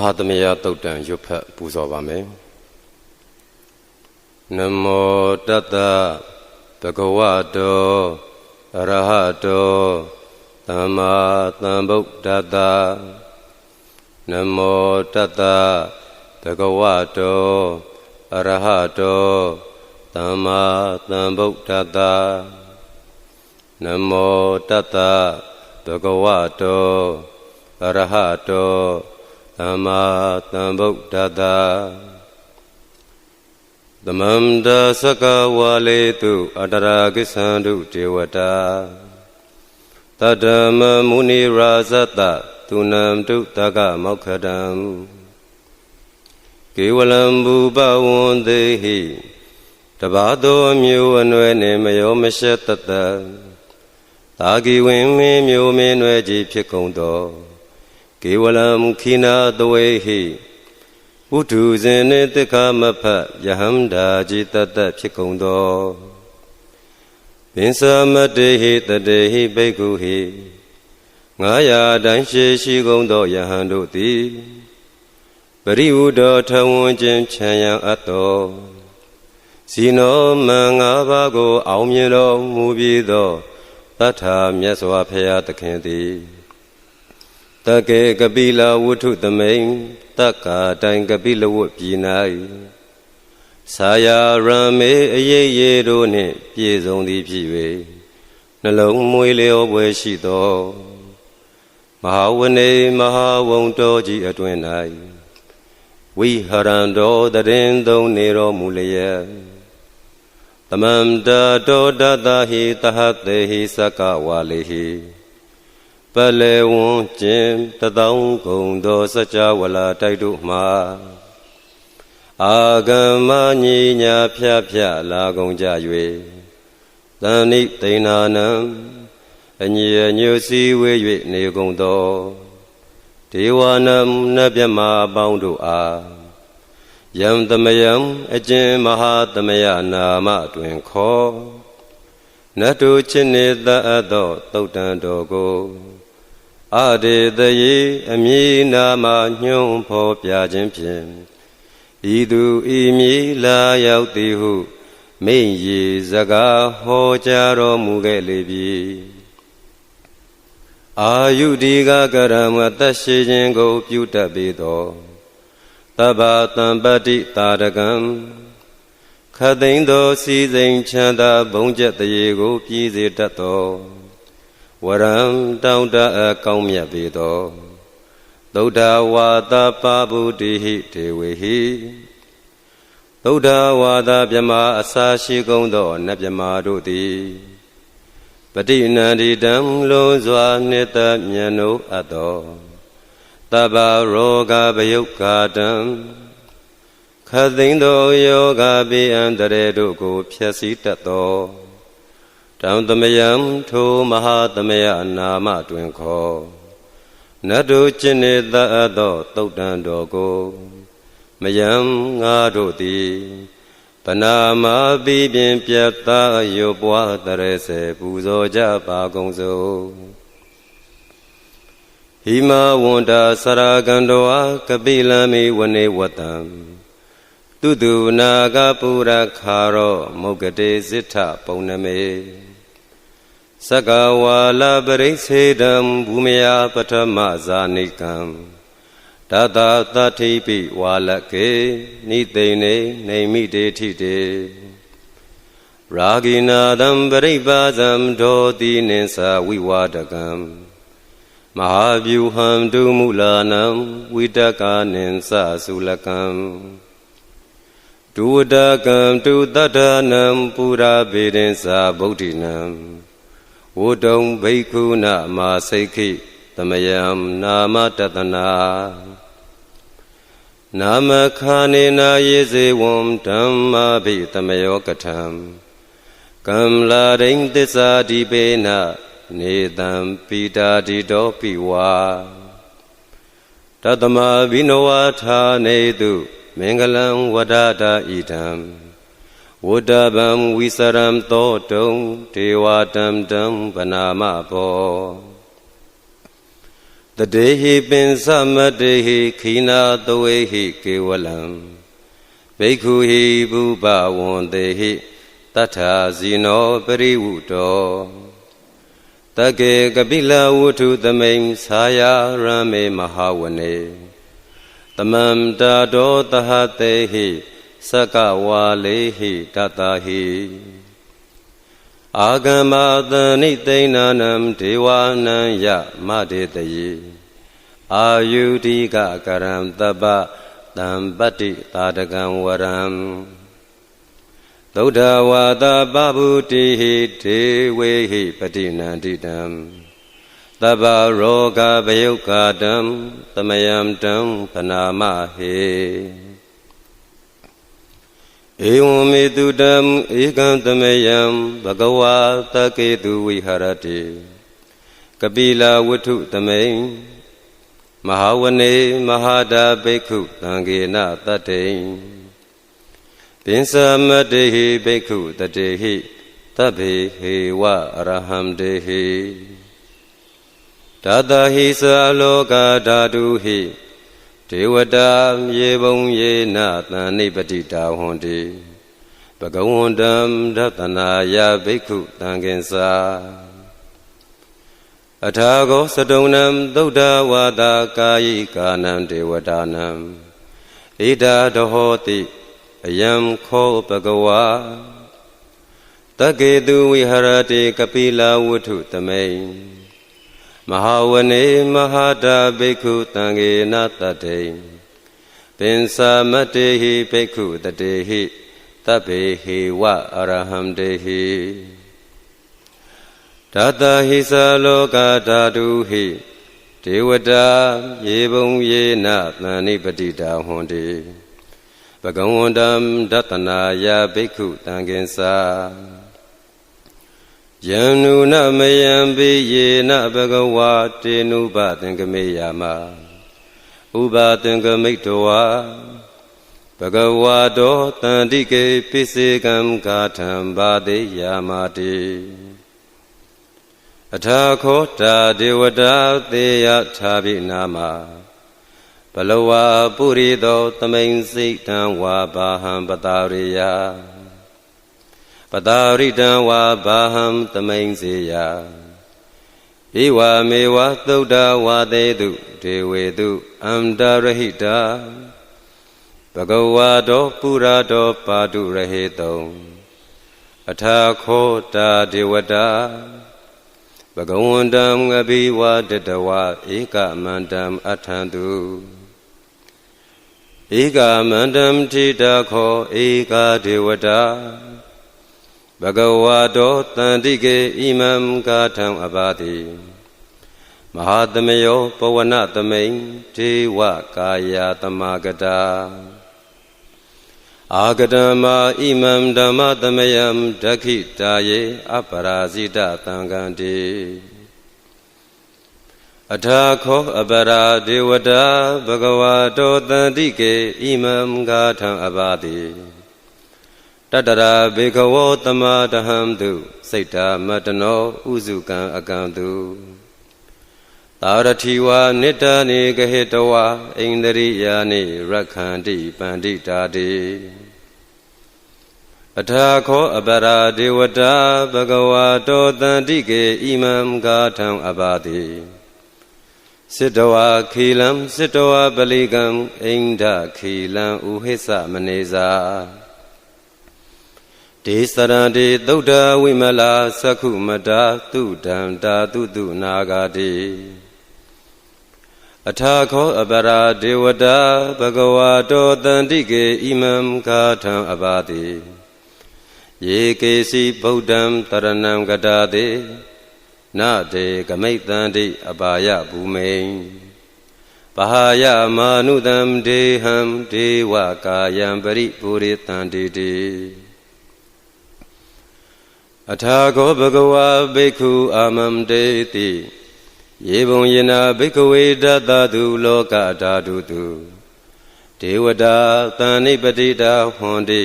ဟာသမယတုတ်တံရွတ်ဖတ်ပူဇော်ပါမယ်နမောတတ္တဘဂဝတောအရဟတောသမ္မာသမ္ဗုဒ္ဓတ္တနမောတတ္တဘဂဝတောအရဟတောသမ္မာသမ္ဗုဒ္ဓတ္တနမောတတ္တဘဂဝတောအရဟတော သမ္မာသမ္ဗုဒ္ဓတ္တသမန္တသကဝါလေတုအတရာကိသန္တုဒေဝတာတတ္တမမုနိရာဇတသူနံတုတကမောက္ခတံကေဝလံဘူပဝန္တေဟိတဘာသောမျိုးအနွယ်နှင့်မယောမရှက်တတသာဂီဝင်မင်းမျိုးမင်းနွယ်ကြီးဖြစ်ကုန်သော ကေဝလံခိနာတဝေဟိဝုထုဇင်နှင့်တိခမဖတ်ယဟန္တာจิตတတ်ဖြစ်ကုန်သောပင်စမတေဟိတတေဟိဘိက္ခုဟိငါးရာတိုင်းရှိရှိကုန်သောယဟန်တို့သည်ပရိဝုဒောထဝွန်ခြင်းခြံရန်အပ်သောဇီနောမံငါးပါးကို အောင်မြင်တော်မူပြီးသောတထာမြတ်စွာဘုရားသခင်သည် တကေကပိလဝုထုသမိန်တက္ကာတိုင်ကပိလဝတ်ပြည်၌သာယာရမေအရေးရေတို့နှင့်ပြည့်စုံသည်ဖြစ်၍နှလုံးမွေလျောပွဲရှိသောမဟာဝနေမဟာဝုံတော်ကြီးအတွင်၌ဝိဟရံတော်တရင်သုံးနေတော်မူလျက်သမန္တတောတတဟိတဟတေဟိသကဝါလေဟိ ပလေဝွန်ကျင်တသောင်းကုံသောစကြဝဠာတိုက်တို့မှာအာဂမညီညာဖြဖြလာကုန်ကြ၍သန္နိတိဏနံအညီအညွစည်းဝေ၍နေကုန်သောဒေဝနံနတ်မြမအပေါင်းတို့အားယံသမယံအကျဉ်မဟာသမယနာမတွင်ခေါ် နတ်တို့ချစ်နေတတ်သောတုတ်တန်တော်ကိုအတေတယေအမည်နာမညွှန်းဖော်ပြခြင်းဖြင့်ဤသူဤမည်လာရောက်သည်ဟုမိန်ရီစကားဟောကြားတော်မူခဲ့လေပြီအာယုဒီကကရမတတ်ရှိခြင်းကို ပြုတတ်ပေသောတဗ္ဗတံပတိတာရကံ ခသိန်းသောစီစိန်ချမ်းသာဘုံကျက်တရေကို ပြည်စေတတ်သောဝရံတောင်းတအကောင်းမြတ်ပေသောသုဒ္ဓဝါဒပါဗုတိဟိဒေဝေဟိသုဒ္ဓဝါဒမြမအစာရှိကုန်သောနတ်မြမတို့သည်ပဋိနန္ဒီတံလုံးစွာနှစ်သက်မြတ်နိုးအပ်သောတဗ္ဗရောဂဗယုက္ခတံ ခသိန်းသောယောဂပိအန္တရေတို့ကိုဖျက်ဆီးတတ်သောတံသမယံထိုမဟာသမယနာမတွင်ခေါ်နတ်တို့ကျင့်နေတတ်သောတုတ်တန်တော်ကိုမယံငါတို့သည်ပနာမပိပင်ပြတ်သားရုပ်ပွားတရေစေပူဇော်ကြပါကုန်စို့ဟိမဝန္တာစရာကန္တောကပိလမိဝနေဝတံ တုတုနာကပုရခါရောမုဂတေဇိထပုံနမေစကဝါလပရိစေတံဘူမယပထမဇာနိကံတတသတိပိဝါလကေနိသိနေနေမိတေထိတေရာဂိနာတံပရိပါဇံဒောတိနိသဝိဝါဒကံမဟာဗျူဟံတုမူလာနံဝိတကာနိသသုလကံ ဒုဝဒကံတုတတ္ထနံပုရာဗေဒင်္စာဗုဒ္ဓိနံဝုတုံဘိက္ခုနမာစိတ်ခိသမယံနာမတတနာနာမခာနေနာယေဇေဝံဓမ္မာဘိသမယောကထံကမ္လာရိန်သစ္စာဒီပေနနေတံပိတာတိတောပိဝါတတမဘိနဝဌာနေတု မင်္ဂလံဝဒတာဣဒံဝုဒ္ဓဗံဝိစရံသောတုံဒေဝတံတံဗနာမဘောတတတေဟိပင်သမတ္တေဟိခိနာတဝေဟိကေဝလံဘိက္ခုဟိဘူပဝန္တေဟိတထာဇီနောပရိဝုတောတကေကပိလဝုထုသမိန်သာယာရမေမဟာဝနေတ မံတာဒောတဟတေဟိစကဝါလေဟိတတဟိအာဂမသနိသိဏနံဒေဝနံယမတေတယေအာယုဒိကကရံတပ္ပတံပတ္တိတာတကံဝရံသုဒ္ဓဝါဒပဗုတိဟိဒေဝေဟိပတိနန္တိတံ တဗ္ဗရောဂဗယုကာတံသမယံတံပနာမဟေဧဝံမေတုတံဧကံသမယံဘဂဝါတကေတုဝိဟရတိကပိလာဝတ္ထုသမိန်မဟာဝနေမဟာတာဘိက္ခုသံဃေနတတ္တိပင်စမတေဟိဘိက္ခုတတေဟိသဗ္ဗေဟေဝအရဟံတေဟိ တတဟိသလောကဓာတုဟိဒေဝတာယေဘုံယေနသံနိပတိတာဟွန်တိဘဂဝန္တံဒသနာယဘိက္ခုတံကင်္စာအထာဂောစတုံနံသုဒ္ဓဝါဒကာယိကာနံဒေဝတာနံဣဒာတဟောတိအယံခောဘဂဝါတကေတုဝိဟရတိကပိလာဝုထုသမိန် မဟာဝနေမဟာတာဘိက္ခုတံဃေနတတေပင်စာမတေဟိဘိက္ခုတတေဟိတဗ္ဗေဟေဝအရဟံတေဟိတတဟိသလောကဓာတုဟိဒေဝတာယေဘုံယေနသန္နိပတိတာဟွန်တိဘဂဝန္တံဒတနာယဘိက္ခုတံကင်္စာ ယန္နုနမယံပိယေနဘဂဝါတေနုပသင်္ကမေယမဥပသင်္ကမိတဝါဘဂဝါတောတန္တိကေပိစေကံဂါထံဘာတိယာမတိအထာခောတာဒေဝတာသေယထာပိနာမဘလဝါပုရိသော သမိန်စိတ်တံဝါဘာဟံပတာရိယ ပတာရိတံဝါဘာဟံသမိန်စေယဧဝမေဝသုဒ္ဓဝါသေတုဒေဝေတုအန္တရဟိတာဘဂဝါတောပုရာတောပါတုရဟေတုံအထာခောတာဒေဝတာဘဂဝန္တံအဘိဝါတတဝဧကမန္တံအထံတုဧကမန္တံထိတာခောဧကဒေဝတာ ဘဂဝါတောတန္တိကေဣမံကာထံအပါတိမဟာသမယောပဝနသမိန်ဒေဝကာယသမဂတာအာဂတမဣမံဓမ္မသမယံဒခိတာယေအပရာဇိတသံဃံတိအထာခောအပရာဒေဝတာဘဂဝါတောတန္တိကေဣမံဂါထံအပါတိ တတရာဘေခဝောတမတဟံတုစိတ်တာမတနောဥစုကံအကံတုသာရတိဝါနိတ္တနေကဟေတဝါဣန္ဒရိယာနေရခန္တိပန္တိတာတိအထာခောအပရာဒေဝတာဘဂဝါတောတန္တိကေဣမံဂါထံအပါတိစိတဝါခီလံစိတဝါပလိကံအိန္ဒခီလံဥဟိသမနေသာ ဒေသရံတေသုဒ္ဓဝိမလာသက္ခုမတာတုဒံတာတုတုနာဂာတိအထာခောအပရာဒေဝတာဘဂဝါတောတန္တိကေဣမံဂါထံအပါတိယေကေစီဗုဒ္ဓံတရဏံကတာတိနတေကမိတ်တန္တိအပါယဘူမိန်ပဟာယမာနုတံဒေဟံဒေဝကာယံပရိပုရိတန္တိတိ အထာကောဘဂဝါဘိက္ခုအာမံတေတိယေဘုံယနာဘိက္ခဝေတတတုလောကဓာတုတုဒေဝတာတန်နိပတိတာဟွန်တိ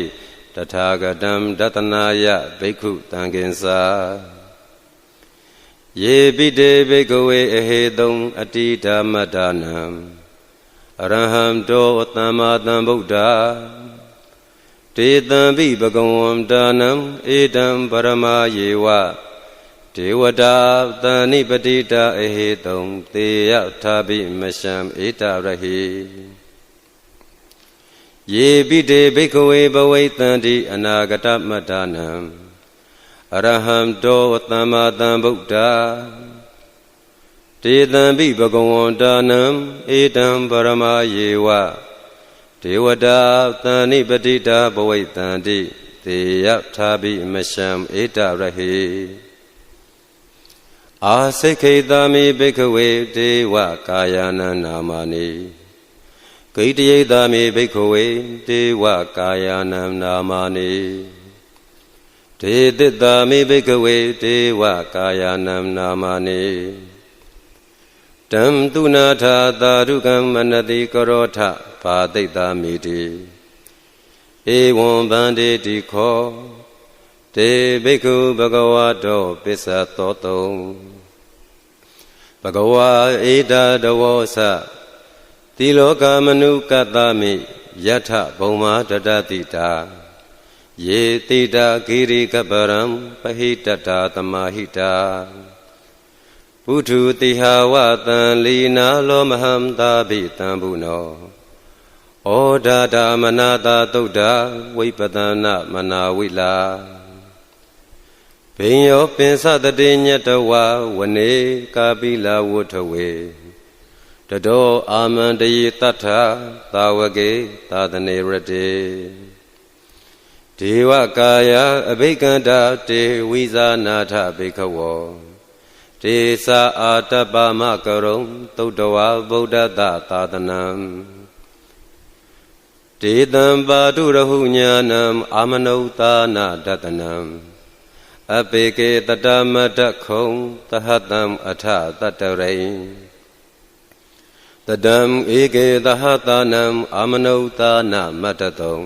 တထာဂတံဒတနာယဘိက္ခုတံကင်္စာယေပိတေဘိကဝေအဟေတုံအတိဓမ္မဒါနံအရဟံတောသမ္မာသမ္ဗုဒ္ဓ တေတံပိဘဂဝံဒါနံဧတံပရမယေဝဒေဝတာတဏိပတိတာအဟေတုံသေယထာပိမရှံဧတရဟိယေပိတေဘိကဝေဘဝိတံတိအနာဂတမတ္တနံအရဟံတောသမ္မာသမ္ဗုဒ္ဓတေတံပိဘဂဝန္တာနံဧတံပရမယေဝ ဒေဝတာတဏိပတိတာဘဝိတံတိသေယထာပိမရှံဧတရဟိအာစိတ်ခေတာမိဘိခဝေဒေဝကာယနာနာမနိဂိတယိတာမိဘိခဝေဒေဝကာယနာနာမနိဒေသတ္တာမိဘိကဝေဒေဝကာယနံနာမနိတံသူနာထာသာရုကံမနတိကရောထ ဘာတိတ်တာမိတိဧဝံဗန္တိတိခောတေဘိက္ခုဘဂဝါတောပစ္စသောတုံဘဂဝါဧတာတဝောသတိလောကမနုကတ္တမိယထဘုံမာတတတိတာယေတိတာဂိရိကပရံပဟိတတာသမာဟိတာဘုထုတိဟာဝတံလီနာလောမဟံသာဘိတံဘုနော ဩဒါဒမနာတာသုဒ္ဓဝိပဒနာမနာဝိလာဘိညောပင်စတတိညတဝဝနေကာပိလာဝုထဝေတတောအာမန္တယေတထသာဝကေသာသနေရတေဒေဝကာယအဘိကန္တာတေဝိဇာနာထဘေခဝောတေသာအာတပ္ပမကရုံသုတ္တဝါဗုဒ္ဓတသာသနံ တေတံပါတုရဟုညာနံအာမနုဿာနာတတနံအပေကေတတမတခုံသဟတံအထတတရိတတံဧကေသဟတနံအာမနုဿာနာမတတုံ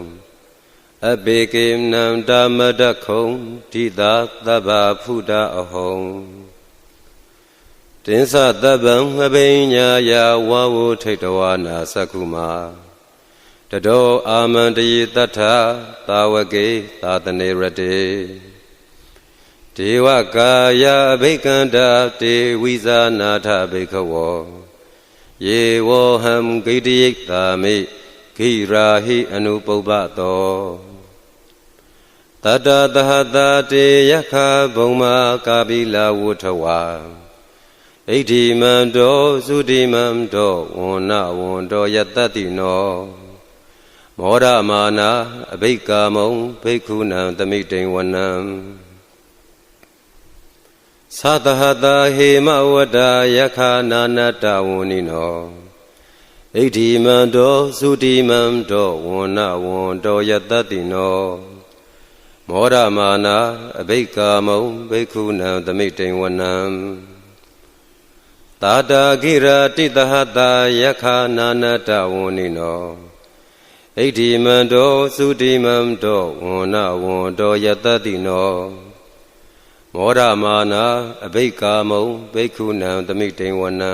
အဘေကေနံဓမ္မတခုံတိတာသဗ္ဗဖုဒအဟုံတင်္စတပံမဘိညာယာဝဝထိတဝနာသကုမာ တတောအာမန္တယေတထသာဝကေသာတနေရတေဒေဝကာယဘိကန္တာတေဝိဇာနာထဘိခဝောယေဝဟံဂိတိယိတာမိဂိရာဟိအနုပုပ္ပတောတတသဟတာတေယခဘုံမာကာပိလာဝုထဝါဣဋ္ဌိမံတောသုတိမံတောဝန္နဝန္တောယတတိနော မောရမာနာအဘိကာမုံဘိက္ခုနံသမိတိဝနံသတဟတာဟေမဝတ္တာယခနာနတဝန္နိနောဣဋ္ဌိမံတောသုတိမံတောဝန္နဝန္တောယတတိနောမောရမာနာအဘိကာမုံဘိက္ခုနံသမိတိဝနံတာတာဂိရာတိတဟတာယခာနာနတဝန္နိနော ဣဋ္ဌိမံတောသုတိမံတောဝန္နဝန္တောယတတိနောမောရမာနာအဘိကာမုံဘိက္ခုနံသမိတိဝနံ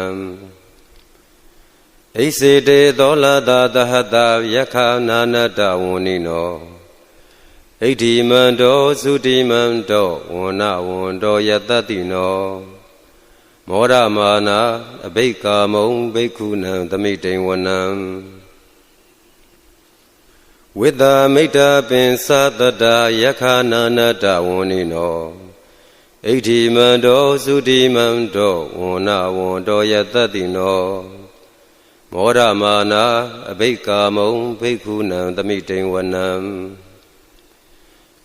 ဣစေတေသောလတာတဟတာယခာနာနတဝန္နိနောဣတိမံတောသုတိမံတောဝန္နဝန္တောယတတိနောမောရမာနာအဘိကာမုံဘိက္ခုနံသမိတိဝနံ ဝိတ္တမိတ္တပင်သတတယခာနာနတဝန္နိနောဣတိမံတောသုတိမံတောဝန္နဝန္တောယတတိနော မောရမာနာအဘိကာမုံဘိက္ခုနံသမိတိဝနံ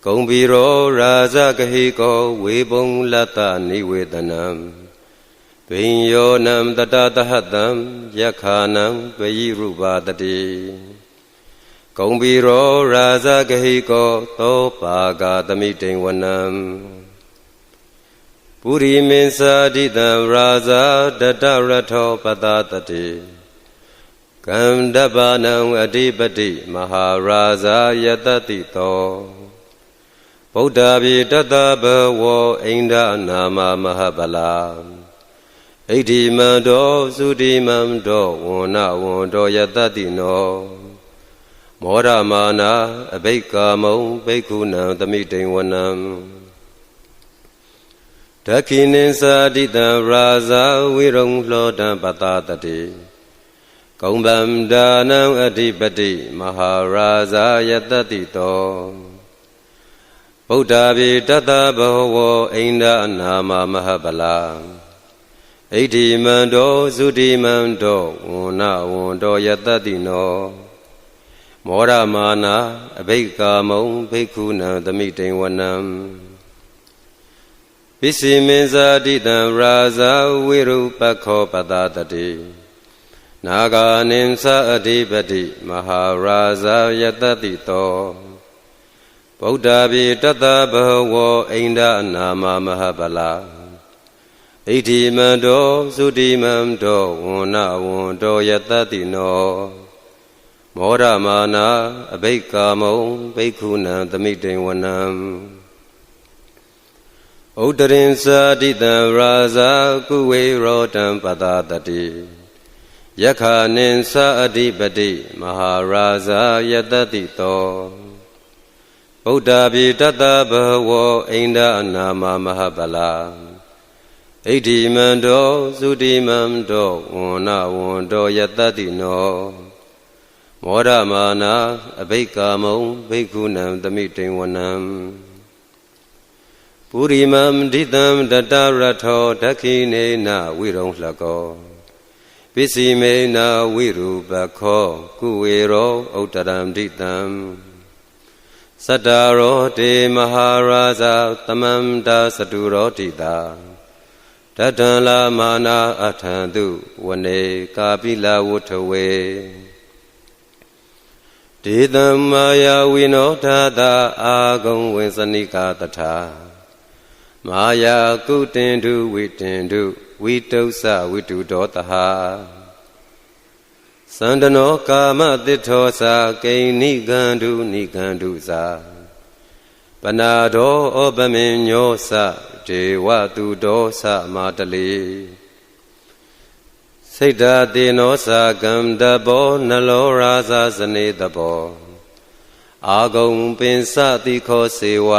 ကုံဘီရောရာဇကဟိကောဝေပုံလတ္တနိဝေဒနံပင်ယောနံတတတဟတံယက္ခာနံပယိရုပါတတိ ကုံဘီရောရာဇကဟိကောသောပါကသမိတိဝနံပုရိမင်းစာတိတံရာဇတတရထောပတတတိကန္တပနံအဓိပတိမဟာရာဇယတတိတောဗုဒ္ဓပြေတတဘဝအိန္ဒနာမမဟဗလာဣဋ္ဌိမံတောသုတိမံတောဝန္နဝန္တောယတတိနော မောရမာနာအဘိက္ကာမုံဘိက္ခုနံသမိတိန်ဝနံဒခိနိသာတိတံရာဇာဝိရုံလှောတံပတတတိကုံဗန္ဒာနံအဓိပတိမဟာရာဇာယတတိတောဗုဒ္ဓဘေတတဘဝအိန္ဒနာမမဟဗလာဣဋ္ဌိမံတောသုတိမံတောဝန္နဝန္တောယတတိနော မောရမာနာအဘိက္ကာမုံဘိက္ခုနံသမိတိန်ဝနံပစ္စည်းမင်းဇာတိတံရာဇာဝိရုပခောပတတတိနာဂာနိသအဓိပတိမဟာရာဇာယတတိတောဗုဒ္ဓဘေတတဘဝအိန္ဒနာမမဟဗလာဣဋ္ဌိမံတောသုတိမံတောဝန္နဝန္တောယတတိနော မောရမာနာအဘိက္ကာမုံဘိက္ခုနံသမိတိန်ဝနံဥဒ္ဒရင်သာတိတံရာဇာကုဝေရောတံပတတတိယခာနိသအဓိပတိမဟာရာဇာယတတိတောဗုဒ္ဓပြေတတဘဝအိန္ဒနာမမဟဗလာဣဋ္ဌိမံတောသုတိမံတောဝန္နဝန္တောယတတိနော မောရမာနာအဘိက္ကာမုံဘိက္ခုနံသမိတိန်ဝနံပုရိမံဒိတံတတရထောဒခိနေနဝိရုံလှကောပစ္စည်းမေနဝိရူပခော ကုဝေရောဥတ္တရံဒိတံသတ္တရောတေမဟာရာဇသမန္တာစတုရောတိတာတတံလာမာနာအထံတုဝနေကာပိလဝုထဝေ ဒေတံမာယာဝိနောထာတာအာဂုံဝိသနိကာတထာမာယာကုတင်တုဝိတင်တုဝိတုစဝိတုဒောတဟသန္တနောကာမတိထောသာကိဏိကန္တုနိကန္တုသာပနာဒောဩပမင်ညောသဒေဝတုဒောသမာတလေ စိတ်ဓာတေနောသာကံတဘောနလောရာဇာစနေတဘောအာဂုံပင်စတိခောစေဝ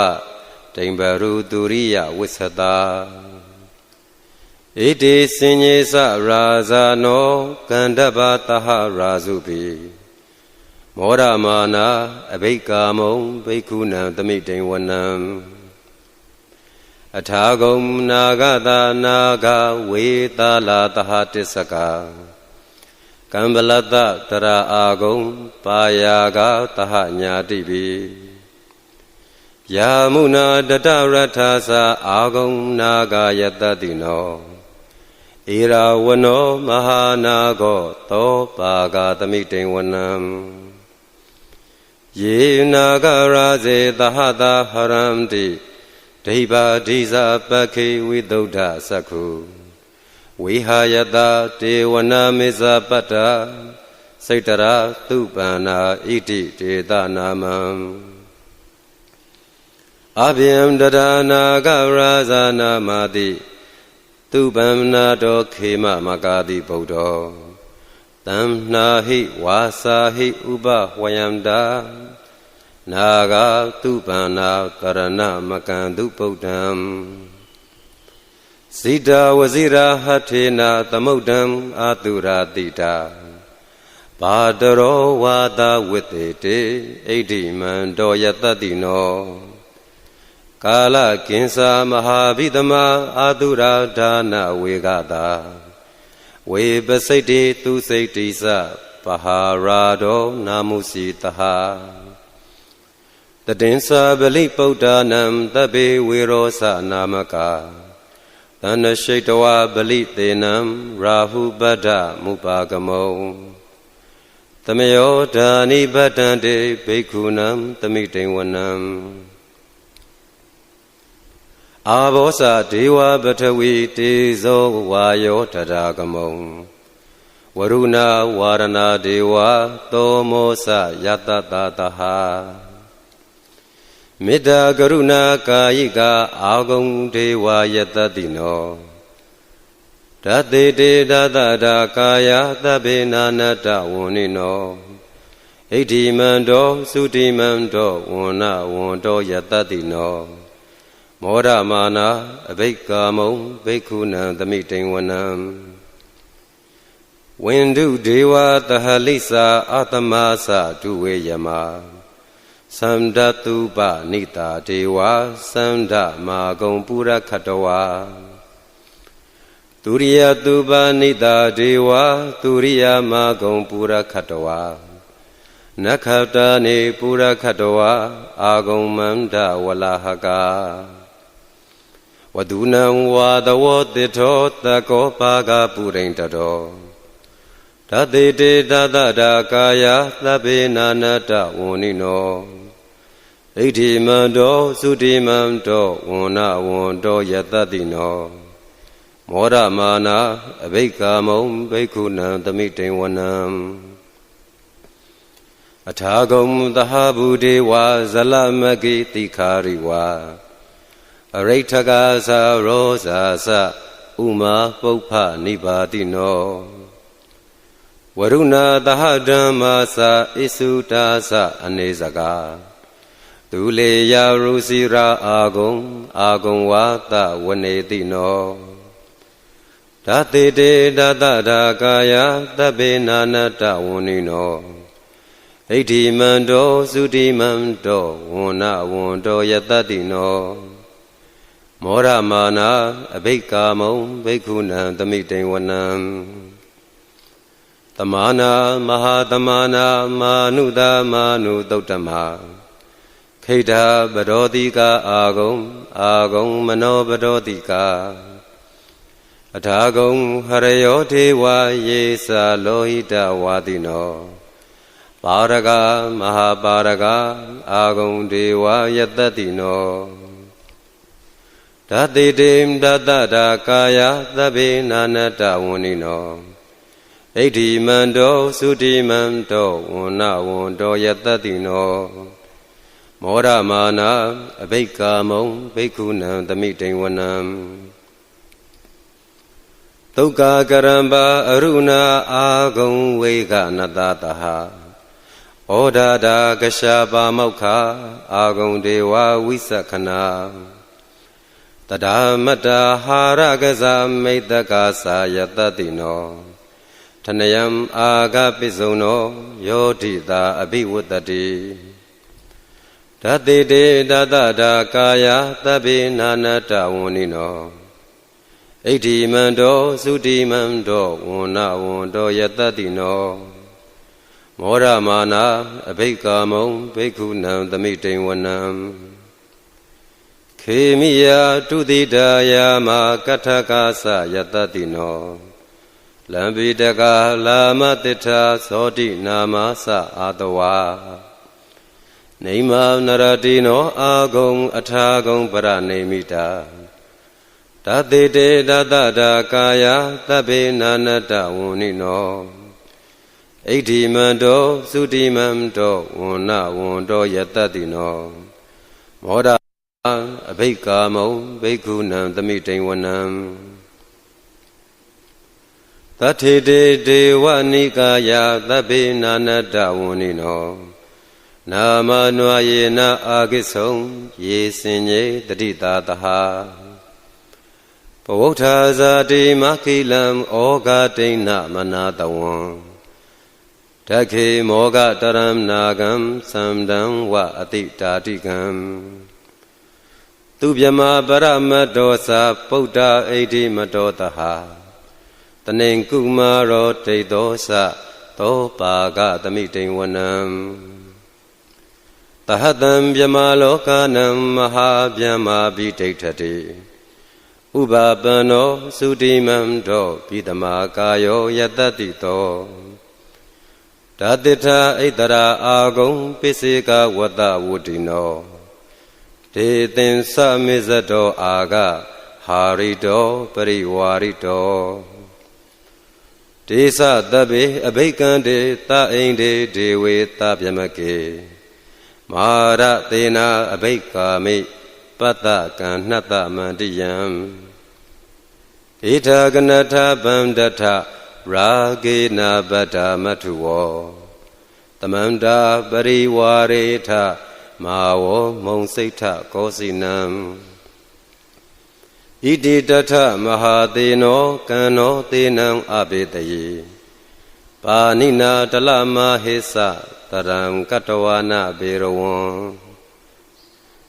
ဒိံဘရုတုရိယဝိသတာဣတိစင်ញေသရာဇာနောကန္တပတဟရာစုပိမောရမာနာအဘိက္ကာမုံဘိက္ခုနံသမိတိန်ဝနံ အထာဂုံနာဂတာနာဂဝေတာလာတဟတစ္စကာကံဗလတတရာအာဂုံပါယာဂတဟညာတိပိယာမုနာတတရထာသာအာဂုံနာဂယတတိနောဧရာဝနောမဟာနာကောသောပါဂသမိတိန်ဝနံယေနာဂရာဇေသဟတာဟရံတိ ဒိဗာဒိဇာပခေဝိသုဒ္ဓသက္ခုဝေဟာယတတေဝနာမေဇပတ္တာစိတ်တရာသူပန္နာဣတိတေတနာမံအဗျံတရနာကရာဇာနာမတိသူပန္နာတောခေမမကာတိဗုဒ္ဓောတမ္နာဟိဝါစာဟိဥပဝယန္တာ နာဂသူပန္နာကရဏမကံသူဗုဒ္ဓံဇိတာဝဇိရာဟထေနာသမုဒ္ဒံအာတုရာတိတာဘာတရောဝါဒဝိတေတေဣဋ္ဌိမံတောယတတိနောကာလကင်္စာမဟာဗိသမအာတုရာဒါနဝေကတာဝေပစိတ်တေသူစိတ်တိစပဟာရာတောနာမုစီတဟ တတင်္စာပလိပုဒ္ဒနံတပေဝေရောသနာမကာတဏရှိတဝပလိသေနံရာဟုပတ္ထမုပါကမောသမယောဓာနိဗတံတေဘိက္ခုနံသမိတိဝနံအာဘောဇဒေဝပထဝီတေဇောဝါယောတရာကမုံဝရုဏဝါရဏဒေဝသောမောစယတတတဟ မေတ္တာကရုဏာကာယိကအာဂုံဒေဝယတတိနောဓာတေတေဒသတာကာယသဗ္ဗေနာနတဝန္နိနောဣဋ္ဌိမံတောသုတိမံတောဝန္နဝန္တောယတတိနောမောရမာနာအဘိက္ကာမုံဘိက္ခုနံသမိတိန်ဝနံဝိန္ဒုဒေဝတဟလိစာအာတမသဒုဝေယမ သန္တတုပနိတာဒေဝသန္ဓမာဂုံပုရခတဝါသူရိယတုပနိတာဒေဝသူရိယမာဂုံပုရခတဝါနခတနေပုရခတဝါအာဂုံမန္တဝလဟကာဝဒုနံဝါဒဝတိထောတကောပါကပုရိန္တတောဓာတိတေတတတာကာယသဗ္ဗေနာနတဝန္နိနော ဣဋ္ဌိမံတောသုတိမံတောဝန္နဝန္တောယတတိနောမောရမာနာအဘိက္ကာမုံဘိက္ခုနံသမိတိန်ဝနံအထာဂုံသဟဗုဒေဝဇလမကိတိခာရိဝါအရိဋ္ဌကာသရောဇာသဥမာပုပ္ဖနိပါတိနောဝရုဏသဟဓမ္မာသဣစုတာသအနေစကာ သူလေယာရုစီရာအာဂုံအာဂုံဝါတဝနေတိနောဓာတေတေဓာတဒါကာယသဗ္ဗေနာနတဝန္နိနောဣဋ္ဌိမံတောသုတိမံတောဝန္နဝန္တောယတတိနော မောရမာနာအဘိက္ကာမုံဘိက္ခုနံသမိတိန်ဝနံတမာနာမဟာတမာနာမာနုတာမာနုတုတ်တမ ခိဋ္ဌပရောတိကာအာဂုံအာဂုံမနောပရောတိကာအထာဂုံဟရယောထေဝယေသာလောဟိတဝါတိနောပါရကမဟာပါရကအာဂုံဒေဝယတတိနောဓာတိတေဓာတတာကာယသဗ္ဗေနာနတဝန္နိနောဣဋ္ဌိမံတောသုတိမံတောဝန္နဝန္တောယတတိနော မောရမာနာအဘိက္ကာမုံဘိက္ခုနံသမိတိန်ဝနံသုက္ကာကရံပါအရုဏာအာဂုံဝေကနတတဟဩဒါဒာကရှာပါမောက္ခအာဂုံဒေဝဝိသခနာတဒါမတ္တာဟာရကဇာမိတ္တကာသာယတတိနောထနယံအာဂပိစုံနောယောတိတာအဘိဝတ္တတိ ဓာတိတေဓာတတာကာယသဗ္ဗေနာနတဝန္နိနောဣဋ္ဌိမံတောသုတိမံတောဝန္နဝန္တောယတတိနောမောရမာနာအဘိက္ကာမုံဘိက္ခုနံသမိတိန်ဝနံခေမိယတုတိတာယာမကထကာသယတတိနောလံပိတကလာမတိထာသောတိနာမသအာတဝါ နေမနရတိနောအာဂုံ အထာဂုံပရနေမိတာတသေတေတတတာကာယသဗ္ဗေနာနတဝန္နိနောဣဋ္ဌိမံတောသုတိမံတောဝန္နဝန္တောယတတိနောမောဒအဘိက္ကာမုံဘိက္ခုနံသမိတိန်ဝနံတထေတေဒေဝနိကာယသဗ္ဗေနာနတဝန္နိနော နာမနွာယေနအာကိဆုံယေစင်ညေတတိတာတဟာပဝုဋ္ဌာဇာတိမခိလံဩဃတိဏမနာတဝံတခေမောဂတရံနာဂံသံတံဝအတိတာတိကံသူမြမပရမတ္တောသာပုဒ္ဓအိဋ္ဌိမတောတဟာတနေကုမာရောဒိဋ္ဌောသသောပါကသမိတိန်ဝနံ တဟတံမြမလောကနံမဟာဗျမ္မာပိဋိဋ္ဌတိဥပပန္နောသုတိမံတောပိတမကာယောယတတိတောဓာတိထဣတရာအာဂုံပိစေကဝတ္တဝုတိနောဒေသင်္စမေဇတောအာဂဟာရိတောပရိဝါရိတောဒေသတဗ္ဗေအဘိက္ခံတေတအိန္ဒေဒေဝေတဗျမကေ မဟာရသေနာအဘိက္ကာမိပတ္တကံနှတ္တမန္တိယံဣထာကနထဗန္ဒထရာဂေနာပတ္တာမထုဝောတမန္တာပရိဝါရေထမာဝောမုံစိတ်ထကောစီနံဣတိတထမဟာသေနောကံနောသေနံအဘေတယေပါဏိနာတလမဟိသ တရံကတဝနာဘေရဝံ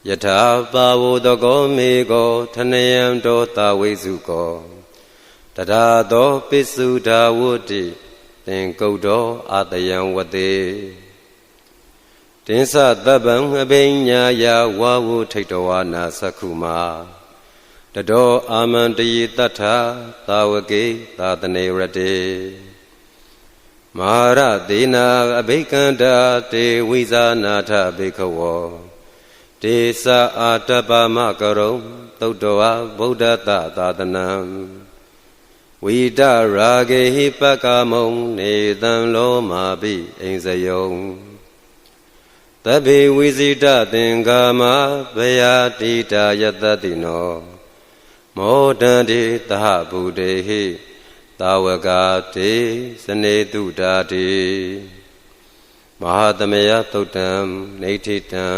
ယထာပါဝတကောမေကောထနယံတောတာဝိစုကောတရာသောပိစုဓာဝုတိသင်္ကုတ်တော်အာတယံဝတေတင်္စတပ္ပံအဘိညာယဝါဝုထိတ်တော်ဝနာသက္ခုမာတတော်အာမန္တယတထသာဝကေသာတနေရတေ မဟာရသေနာအဘိကန္တာတေဝိဇာနာထဘေခဝောတေသအာတပ္ပမကရုံသုတ္တဝဗုဒ္ဓတသာသနံဝိတရာဂေဟိပကမုံနေတံလောမာပိအိမ်စယုံတဗ္ဗေဝိဇိတသင်္ကာမဘယတိတာယတတိနောမောတံတိသဟဗုဒေဟိ သာဝကတေစနေတုတာတိမဟာသမယသုတ်တံနေဋ္ဌိတံ